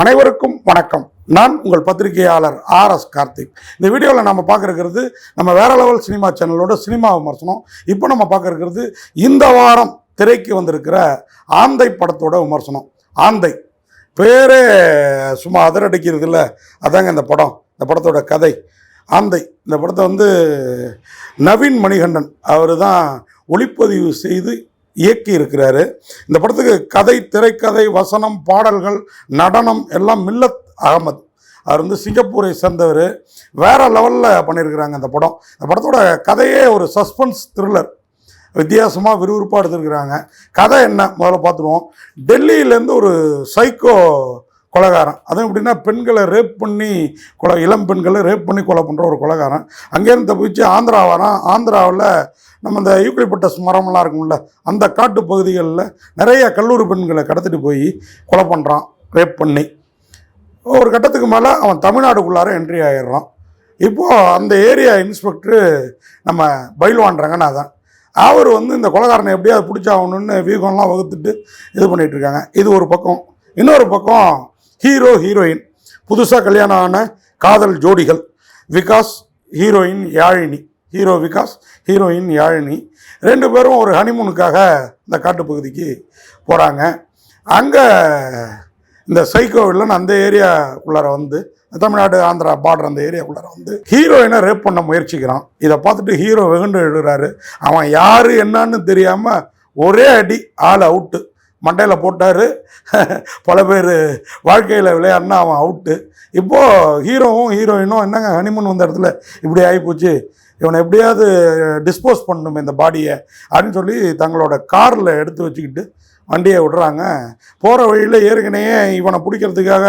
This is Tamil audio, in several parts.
அனைவருக்கும் வணக்கம். நான் உங்கள் பத்திரிகையாளர் ஆர் எஸ் கார்த்திக். இந்த வீடியோவில் நம்ம பார்க்குறது நம்ம வேற லெவல் சினிமா சேனலோட சினிமா விமர்சனம். இப்போ நம்ம பார்க்குறது இந்த வாரம் திரைக்கு வந்திருக்கிற ஆந்தை படத்தோட விமர்சனம். ஆந்தை. பேரே சும்மா அதிரடிக்கிறது இல்லை அதாங்க இந்த படம். இந்த படத்தோட கதை. ஆந்தை. இந்த படத்தை வந்து நவீன் மணிகண்டன் அவர் தான் ஒளிப்பதிவு செய்து இயக்கி இருக்கிறாரு. இந்த படத்துக்கு கதை திரைக்கதை வசனம் பாடல்கள் நடனம் எல்லாம் மில்லத் அகமது. அவர் வந்து சிங்கப்பூரை சேர்ந்தவர். வேற லெவலில் பண்ணியிருக்கிறாங்க அந்த படம். இந்த படத்தோட கதையே ஒரு சஸ்பென்ஸ் த்ரில்லர் வித்தியாசமாக விறுவிறுப்பாக எடுத்துருக்கிறாங்க. கதை என்ன? முதல்ல பார்த்துருவோம். டெல்லியிலேருந்து ஒரு சைக்கோ கொலைகாரன். அதுவும் எப்படின்னா பெண்களை ரேப் பண்ணி கொலை இளம் பெண்களை ரேப் பண்ணி கொலை பண்ணுற ஒரு கொலைகாரன். அங்கேருந்து தப்பிச்சு ஆந்திரா வரான் ஆந்திராவில் நம்ம இந்த யூக்லிப்பட்டஸ் மரம்லாம் இருக்கும்ல அந்த காட்டு பகுதிகளில் நிறைய கல்லூரி பெண்களை கடத்திட்டு போய் கொலை பண்ணுறான் ரேப் பண்ணி. ஒரு கட்டத்துக்கு மேலே அவன் தமிழ்நாடுக்குள்ளார என்ட்ரி ஆகிடுறான் இப்போது அந்த ஏரியா இன்ஸ்பெக்டரு நம்ம பயில்வான் ரங்கநாதன் அவர் வந்து இந்த கொலைகாரனை எப்படியாவது பிடிச்சாகணும்னு வீகம்லாம் வகுத்துட்டு இது பண்ணிகிட்ருக்காங்க இருக்காங்க இது ஒரு பக்கம். இன்னொரு பக்கம் ஹீரோ ஹீரோயின் புதுசாக கல்யாணம் ஆன காதல் ஜோடிகள். Vikas heroine Yazhini. Hero Vikas heroine Yazhini. ரெண்டு பேரும் ஒரு ஹனிமூனுக்காக இந்த காட்டுப்பகுதிக்கு போகிறாங்க அங்கே இந்த சைக்கோ வில்லன் அந்த ஏரியாக்குள்ளார வந்து தமிழ்நாடு ஆந்திரா பார்டர் அந்த ஏரியாக்குள்ளார வந்து ஹீரோயினை ரேப் பண்ண முயற்சிக்கிறான். இதை பார்த்துட்டு ஹீரோ வெகுண்டு எழுறாரு. அவன் யார் என்னன்னு தெரியாமல் ஒரே அடி ஆள் அவுட்டு மண்டையில் போட்டார். பல பேர் வாழ்க்கையில் விளையாடினா அவன் அவுட்டு இப்போது ஹீரோவும் ஹீரோயினும் என்னங்க ஹனிமூன் வந்த இடத்துல இப்படி ஆகிப்போச்சு இவனை எப்படியாவது eh, டிஸ்போஸ் பண்ணணுமே இந்த பாடியை அப்படின்னு சொல்லி தங்களோட காரில் எடுத்து வச்சுக்கிட்டு வண்டியை விடுறாங்க. போகிற வழியில் ஏற்கனவே இவனை பிடிக்கிறதுக்காக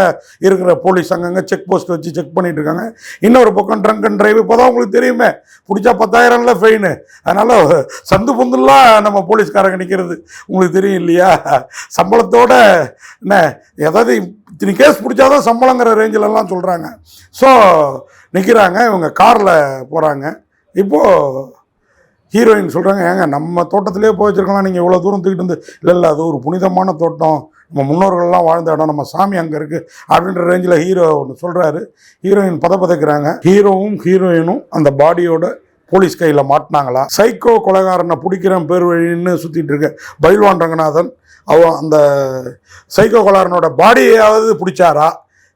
இருக்கிற போலீஸ் அங்கங்கே செக் போஸ்ட் வச்சு செக் பண்ணிட்டு இருக்காங்க. இன்னொரு பக்கம் ட்ரங்க் அண்ட் ட்ரைவ் இப்போ தான் உங்களுக்கு தெரியுமே. பிடிச்சா பத்தாயிரம்ல ஃபெயினு அதனால் சந்து பொந்துலாம் நம்ம போலீஸ்காரங்க நிற்கிறது உங்களுக்கு தெரியும் இல்லையா? சம்பளத்தோட என்ன ஏதாவது இத்தனை கேஸ் பிடிச்சாதான் சம்பளங்கிற ரேஞ்சிலலாம் சொல்கிறாங்க ஸோ நிற்கிறாங்க இவங்க காரில் போகிறாங்க இப்போது ஹீரோயின் சொல்கிறாங்க ஏங்க நம்ம தோட்டத்திலே போய் வச்சுருக்கலாம் நீங்கள் இவ்வளோ தூரம் தூக்கிட்டு வந்து இல்லை இல்லை அது ஒரு புனிதமான தோட்டம் நம்ம முன்னோர்கள்லாம் வாழ்ந்த இடம் நம்ம சாமி அங்கே இருக்குது அப்படின்ற ரேஞ்சில் ஹீரோ ஒன்று சொல்கிறாரு ஹீரோயின் பத பதைக்கிறாங்க ஹீரோவும் ஹீரோயினும் அந்த பாடியோட போலீஸ் கையில் மாட்டினாங்களா? சைக்கோ கொலைகாரனை பிடிக்கிறேன் பேர் வழின்னு சுற்றிட்டு இருக்க பைல்வான் ரங்கநாதன் அவ அந்த சைக்கோ கொலகாரனோட பாடியையாவது பிடிச்சாரா?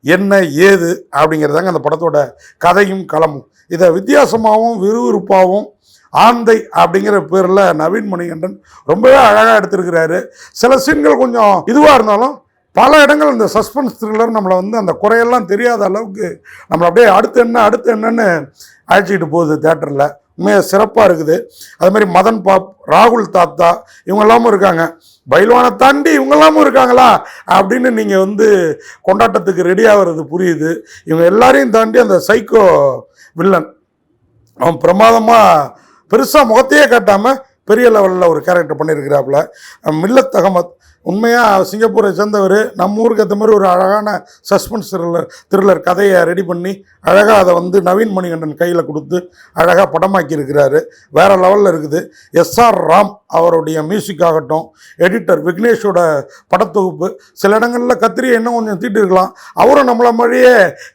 என்ன ஏது? அப்படிங்கிறதாங்க அந்த படத்தோட கதையும் களமும். இதை வித்தியாசமாகவும் விறுவிறுப்பாகவும் ஆந்தை அப்படிங்கிற பேரில் நவீன் மணிகண்டன் ரொம்பவே அழகாக எடுத்திருக்கிறாரு. சில சீன்கள் கொஞ்சம் இதுவாக இருந்தாலும் பல இடங்கள் இந்த சஸ்பென்ஸ் த்ரில்லர் நம்மளை வந்து அந்த குறையெல்லாம் தெரியாத அளவுக்கு நம்மளை அப்படியே அடுத்து என்ன அடுத்து என்னன்னு அழைச்சிக்கிட்டு போகுது தேட்டரில் உண்மையாக சிறப்பாக இருக்குது. அது மாதிரி மதன் பாப் ராகுல் தாத்தா இவங்க எல்லாமும் இருக்காங்க. பயில்வானை தாண்டி இவங்க எல்லாமும் இருக்காங்களா அப்படின்னு நீங்கள் வந்து கொண்டாட்டத்துக்கு ரெடி ஆகிறது புரியுது. இவங்க எல்லாரையும் தாண்டி அந்த சைக்கோ வில்லன் அவன் பிரமாதமாக பெருசாக முகத்தையே காட்டாமல் பெரிய லெவலில் ஒரு கேரக்டர் பண்ணியிருக்கிறாப்புல மில்லத் அகமத் உண்மையாக சிங்கப்பூரை சேர்ந்தவர் நம்ம ஊருக்கு ஏற்ற மாதிரி ஒரு அழகான சஸ்பென்ஸ் த்ரில்லர் த்ரில்லர் கதையை ரெடி பண்ணி அழகாக அதை வந்து நவீன் மணிகண்டன் கையில் கொடுத்து அழகாக படமாக்கி இருக்கிறாரு வேறு லெவலில் இருக்குது. எஸ்ஆர் ராம் அவருடைய மியூசிக் ஆகட்டும் எடிட்டர் விக்னேஷோட படத்தொகுப்பு சில இடங்களில் கத்திரியை இன்னும் கொஞ்சம் தீட்டு இருக்கலாம் அவரும் நம்மளை மாதிரியே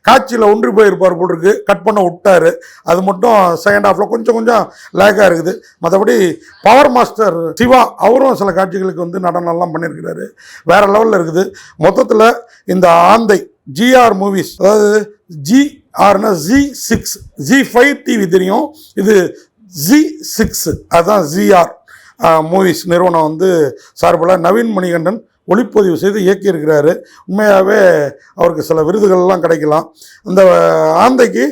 காட்சியில் ஒன்றி போயிருப்பார் போல் கட் பண்ண விட்டார். அது மட்டும் செகண்ட் ஹாஃபில் கொஞ்சம் கொஞ்சம் லேக்காக இருக்குது. மற்றபடி பவர் மாஸ்டர் சிவா அவரும் சில காட்சிகளுக்கு வந்து நடனம்லாம் இருக்கிறாரு வேற லெவலில் இருக்குது. மொத்தத்தில் இந்த ஆந்தை ஜிஆர் மூவிஸ் அதாவது G ஆர்னா G six G five TV தெரியும். இது ஜி சிக்ஸ் அதுதான் ஜிஆர் மூவிஸ் நிறுவனம் வந்து சார்பில் நவீன் மணிகண்டன் ஒளிப்பதிவு செய்து இயக்கியிருக்கிறாரு. உண்மையாகவே அவருக்கு சில விருதுகள்லாம் கிடைக்கலாம். இந்த ஆந்தைக்கு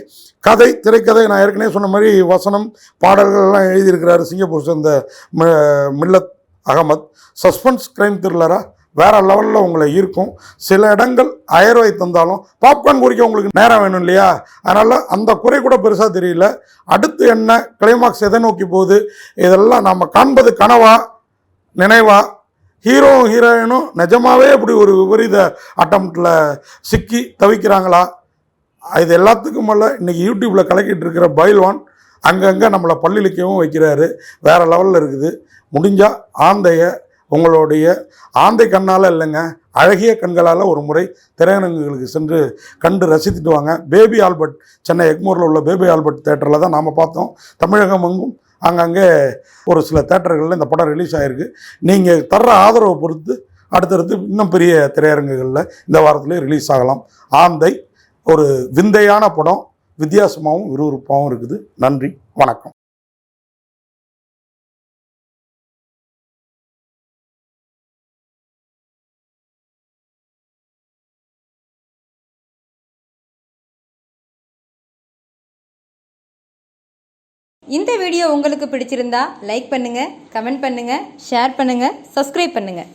கதை திரைக்கதை நான் ஏற்கனவே சொன்ன மாதிரி வசனம் பாடல்கள்லாம் எழுதியிருக்கிறாரு சிங்கப்பூர் சேர்ந்த மில்லத் அகமத். சஸ்பென்ஸ் கிரைம் த்ரில்லராக வேற லெவலில் உங்களை ஈர்க்கும். சில இடங்கள் அயர்வை தந்தாலும் பாப்கார்ன் குறிக்க உங்களுக்கு நேரம் வேணும் இல்லையா? அதனால் அந்த குறை கூட பெருசாக தெரியல. அடுத்து என்ன கிளைமாக்ஸ் எதை நோக்கி போகுது? இதெல்லாம் நாம் காண்பது கனவா? நினைவா? ஹீரோ ஹீரோயினும் நிஜமாகவே இப்படி ஒரு விபரீத அட்டம்ப்டில் சிக்கி தவிக்கிறாங்களா? இது எல்லாத்துக்கும் மேலே இன்றைக்கி யூடியூப்பில் கலக்கிட்டு இருக்கிற பைல்வான் அங்கங்கே நம்மளை பள்ளிலிக்கவும் வைக்கிறாரு. வேறு லெவலில் இருக்குது. முடிஞ்சால் ஆந்தைய உங்களுடைய ஆந்தை கண்ணால் இல்லைங்க அழகிய கண்களால் ஒரு முறை திரையரங்குகளுக்கு சென்று கண்டு ரசித்துட்டு வாங்க. பேபி ஆல்பர்ட் சென்னை எக்மூரில் உள்ள பேபி ஆல்பர்ட் தேட்டரில் தான் நாம் பார்த்தோம். தமிழகம் எங்கும் அங்கங்கே ஒரு சில தேட்டர்களில் இந்த படம் ரிலீஸ் ஆகிருக்கு நீங்கள் தர்ற ஆதரவை பொறுத்து அடுத்தடுத்து இன்னும் பெரிய திரையரங்குகளில் இந்த வாரத்திலே ரிலீஸ் ஆகலாம். ஆந்தை ஒரு விந்தையான படம். வித்தியாசமாகவும் விறுவிறுப்பாகவும் இருக்குது. நன்றி வணக்கம். இந்த வீடியோ உங்களுக்கு பிடிச்சிருந்தா லைக் பண்ணுங்க கமெண்ட் பண்ணுங்க ஷேர் பண்ணுங்கள் சப்ஸ்கிரைப் பண்ணுங்கள்